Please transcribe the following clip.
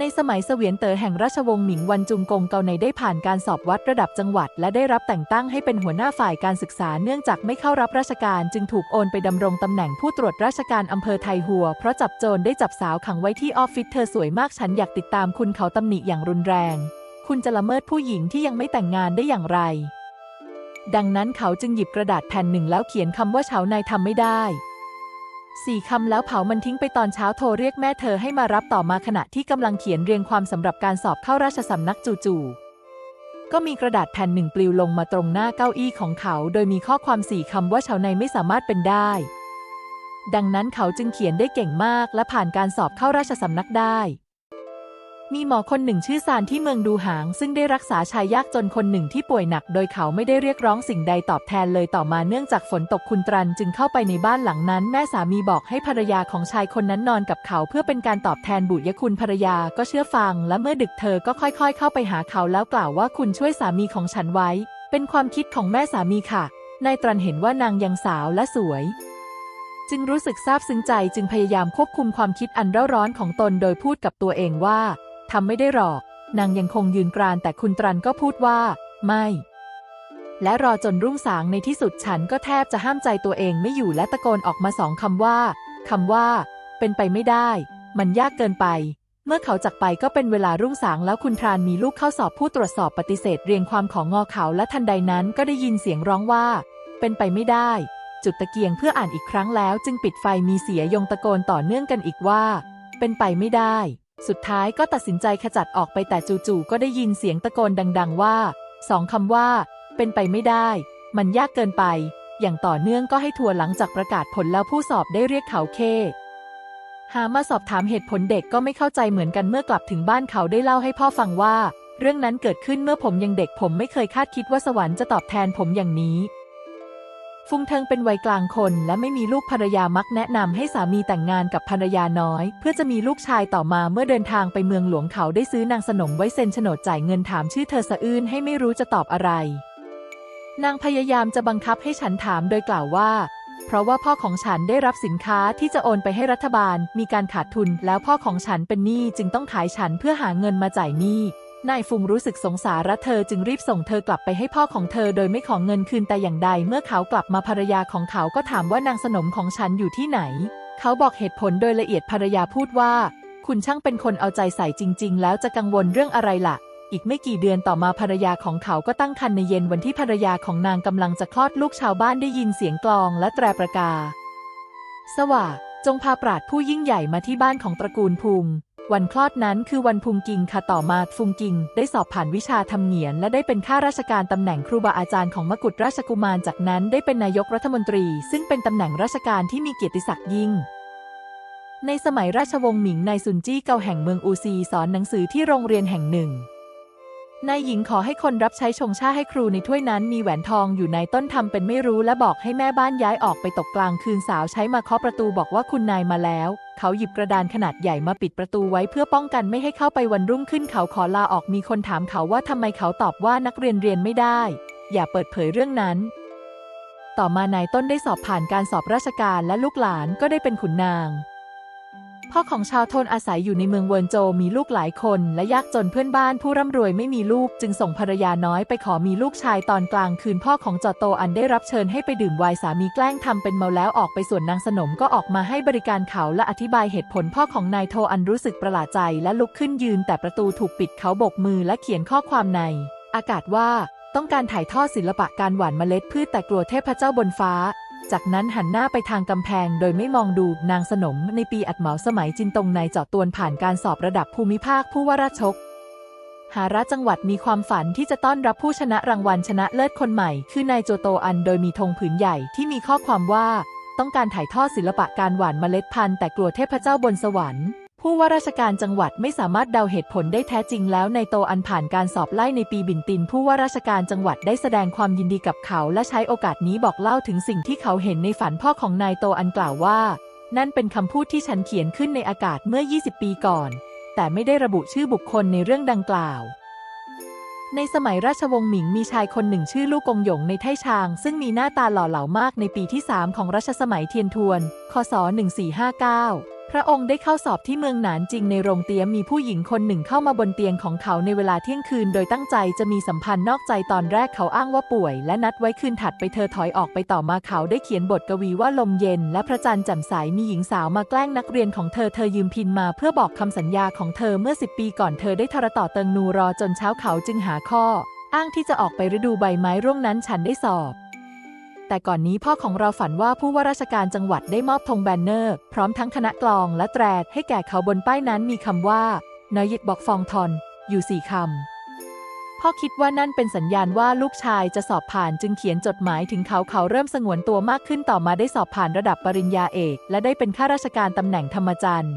ในสมัยเสวียนเต๋อแห่งราชวงศ์หมิงวันจุงกงเกาในได้ผ่านการสอบวัดระดับจังหวัด และได้รับแต่งตั้งให้เป็นหัวหน้าฝ่ายการศึกษาเนื่องจากไม่เข้ารับราชการจึงถูกโอนไปดำรงตำแหน่งผู้ตรวจราชการอำเภอไทหัว เพราะจับโจรได้จับสาวขังไว้ที่ออฟฟิศเธอสวยมากฉันอยากติดตามคุณเขาตำหนิอย่างรุนแรง คุณจะละเมิดผู้หญิงที่ยังไม่แต่งงานได้อย่างไร ดังนั้นเขาจึงหยิบกระดาษแผ่นหนึ่งแล้วเขียนคำว่าเฉานายทำไม่ได้ สี่คำแล้วเผามันทิ้งไปตอนเช้าโทรเรียกแม่เธอให้มารับต่อมาขณะที่กำลังเขียนเรียงความสำหรับการสอบเข้าราชสำนักจู่ๆก็มีกระดาษแผ่นหนึ่งปลิวลงมาตรงหน้าเก้าอี้ของเขา โดยมีข้อความสี่คำว่าชาวในไม่สามารถเป็นได้ ดังนั้นเขาจึงเขียนได้เก่งมากและผ่านการสอบเข้าราชสำนักได้ มีหมอคนหนึ่งชื่อซานที่เมืองดูหาง ซึ่งได้รักษาชายยากจนคนหนึ่งที่ป่วยหนัก โดยเขาไม่ได้เรียกร้องสิ่งใดตอบแทนเลยต่อมาเนื่องจากฝนตกคุณตรันจึงเข้าไปในบ้านหลังนั้น แม่สามีบอกให้ภรรยาของชายคนนั้นนอนกับเขา เพื่อเป็นการตอบแทนบุญยคุณภรรยาก็เชื่อฟัง และเมื่อดึกเธอก็ค่อยๆ เข้าไปหาเขาแล้วกล่าวว่าคุณช่วยสามีของฉันไว้ เป็นความคิดของแม่สามีค่ะนายตรันเห็นว่านางยังสาวและสวยจึงรู้สึกซาบซึ้งใจจึงพยายามควบคุมความคิดอันเร่าร้อนของตนโดยพูดกับตัวเองว่า ทำไม่ได้หรอก นางยังคงยืนกรานแต่คุณตรันก็พูดว่า ไม่ และรอจนรุ่งสางในที่สุดฉันก็แทบจะห้ามใจตัวเองไม่อยู่และตะโกนออกมาสองคำว่าคำว่า เป็นไปไม่ได้ มันยากเกินไป เมื่อเขาจากไปก็เป็นเวลารุ่งสางแล้วคุณทรานมีลูกเข้าสอบผู้ตรวจสอบปฏิเสธเรียงความของงอเขาและทันใดนั้นก็ได้ยินเสียงร้องว่า เป็นไปไม่ได้ จุดตะเกียงเพื่ออ่านอีกครั้งแล้วจึงปิดไฟมีเสียยงตะโกนต่อเนื่องกันอีกว่า เป็นไปไม่ได้ สุดท้ายก็ตัดสินใจขจัดออกไปแต่จู่ๆก็ได้ยินเสียงตะโกนดัง ๆ ว่าสองคำว่า เป็นไปไม่ได้ มันยากเกินไป อย่างต่อเนื่องก็ให้ทัวร์หลังจากประกาศผลแล้วผู้สอบได้เรียกเขาเคหามาสอบถามเหตุผลเด็กก็ไม่เข้าใจเหมือนกันเมื่อกลับถึงบ้านเขาได้เล่าให้พ่อฟังว่า เรื่องนั้นเกิดขึ้นเมื่อผมยังเด็กผมไม่เคยคาดคิดว่าสวรรค์จะตอบแทนผมอย่างนี้ ฟุงเทิงเป็นวัยกลางคนและไม่มีลูกภรรยามักแนะนำให้สามีแต่งงานกับภรรยาน้อย เพื่อจะมีลูกชายต่อมาเมื่อเดินทางไปเมืองหลวงเขาได้ซื้อนางสนมไว้เซ็นโฉนดจ่ายเงินถามชื่อเธอสะอื้นให้ไม่รู้จะตอบอะไร นางพยายามจะบังคับให้ฉันถามโดยกล่าวว่า เพราะว่าพ่อของฉันได้รับสินค้าที่จะโอนไปให้รัฐบาล มีการขาดทุน แล้วพ่อของฉันเป็นหนี้จึงต้องขายฉันเพื่อหาเงินมาจ่ายหนี้ นายฟุงรู้สึกสงสารเธอจึงรีบส่งเธอกลับไปให้พ่อของเธอโดยไม่ขอเงินคืนแต่อย่างใด เมื่อเขากลับมาภรรยาของเขาก็ถามว่านางสนมของฉันอยู่ที่ไหน เขาบอกเหตุผลโดยละเอียดภรรยาพูดว่า คุณช่างเป็นคนเอาใจใส่จริง ๆ แล้วจะกังวลเรื่องอะไรล่ะ อีกไม่กี่เดือนต่อมาภรรยาของเขาก็ตั้งครรภ์ในเย็นวันที่ภรรยาของนางกำลังจะคลอดลูกชาวบ้านได้ยินเสียงกลองและแตรประกา สว่าจงพาปราดผู้ยิ่งใหญ่มาที่บ้านของตระกูลพุง วันคลอดนั้นคือวันพุงกิงค่ะต่อมาฟุงกิง ได้สอบผ่านวิชาทำเหงียน และได้เป็นข้าราชการตำแหน่งครูบาอาจารย์ของมกุฎราชกุมารจากนั้นได้เป็นนายกรัฐมนตรี ซึ่งเป็นตำแหน่งราชการที่มีเกียรติศักดิ์ยิ่ง ในสมัยราชวงศ์หมิงนายซุนจี้เกาแห่งเมืองอูซีสอนหนังสือที่โรงเรียนแห่งหนึ่ง นายหญิงขอให้คนรับใช้ชงชาให้ครูในถ้วยนั้นมีแหวนทองอยู่ในต้นทำเป็นไม่รู้และบอกให้แม่บ้านย้ายออกไปตกกลางคืนสาวใช้มาเคาะประตูบอกว่าคุณนายมาแล้ว เขาหยิบกระดานขนาดใหญ่มาปิดประตูไว้เพื่อป้องกันไม่ให้เข้าไปวันรุ่งขึ้นเขาขอลาออกมีคนถามเขาว่าทำไมเขาตอบว่านักเรียนเรียนไม่ได้ อย่าเปิดเผยเรื่องนั้น ต่อมานายต้นได้สอบผ่านการสอบราชการและลูกหลานก็ได้เป็นขุนนาง พ่อของชาวโทนอาศัยอยู่ในเมืองเวิร์นโจมีลูกหลายคน และยากจนเพื่อนบ้านผู้ร่ำรวยไม่มีลูก จึงส่งภรรยาน้อยไปขอมีลูกชายตอนกลางคืนพ่อของจอโตอันได้รับเชิญให้ไปดื่มไวน์สามีแกล้งทำเป็นเมาแล้วออกไปส่วนนางสนมก็ออกมาให้บริการเขาและอธิบายเหตุผลพ่อของนายโทอันรู้สึกประหลาดใจและลุกขึ้นยืน แต่ประตูถูกปิดเขาโบกมือและเขียนข้อความใน อากาศว่าต้องการถ่ายทอดศิลปะการหว่านเมล็ดพืชแต่กลัวเทพเจ้าบนฟ้า จากนั้นหันหน้าไปทางกำแพงโดยไม่มองดูนางสนมในปีอัดเหมาสมัยจินตงในเจาะตวนผ่านการสอบระดับภูมิภาคผู้ว่าราชกหาระจังหวัดมีความฝันที่จะต้อนรับผู้ชนะรางวัลชนะเลิศคนใหม่ คือนายโจโตอันโดยมีธงผืนใหญ่ที่มีข้อความว่า ต้องการถ่ายทอดศิลปะการหว่านเมล็ดพันธุ์แต่กลัวเทพเจ้าบนสวรรค์ ผู้ว่าราชการจังหวัดไม่สามารถเดาเหตุผลได้แท้จริงแล้วในโตอันผ่านการสอบไล่ในปีบินติน ผู้ว่าราชการจังหวัดได้แสดงความยินดีกับเขาและใช้โอกาสนี้บอกเล่าถึงสิ่งที่เขาเห็นในฝันพ่อของนายโตอันกล่าวว่า นั่นเป็นคำพูดที่ฉันเขียนขึ้นในอากาศเมื่อ 20 ปีก่อน แต่ไม่ได้ระบุชื่อบุคคลในเรื่องดังกล่าวในสมัยราชวงศ์หมิงมีชายคนหนึ่งชื่อลู่กงหยงในไทชาง ซึ่งมีหน้าตาหล่อเหลามากในปีที่ 3 ของรัชสมัยเทียนทวน คศ 1459 พระองค์ได้เข้าสอบที่เมืองหนานจริงในโรงเตี๊ยมมีผู้หญิงคนหนึ่งเข้ามาบนเตียงของเขาในเวลาเที่ยงคืน โดยตั้งใจจะมีสัมพันธ์นอกใจตอนแรกเขาอ้างว่าป่วย และนัดไว้คืนถัดไปเธอถอยออกไปต่อมาเขาได้เขียนบทกวีว่าลมเย็น และพระจันทร์แจ่มใสมีหญิงสาวมาแกล้งนักเรียนของเธอเธอยืมพินมาเพื่อบอกคำสัญญาของเธอเมื่อสิบปีก่อนเธอได้ทรต่อเติงนูรอจนเช้าเขาจึงหาข้อ อ้างที่จะออกไปฤดูใบไม้ร่วงนั้นฉันได้สอบ แต่ก่อนนี้พ่อของเราฝันว่าผู้ว่าราชการจังหวัดได้มอบธงแบนเนอร์ พร้อมทั้งคณะกลองและแตรให้แก่เขาบนป้ายนั้นมีคำว่านายยิดบอกฟองทอน อยู่สี่คำ พ่อคิดว่านั่นเป็นสัญญาณว่าลูกชายจะสอบผ่านจึงเขียนจดหมายถึงเขาเขาเริ่มสงวนตัวมากขึ้นต่อมาได้สอบผ่านระดับปริญญาเอก และได้เป็นข้าราชการตำแหน่งธรรมจันทร์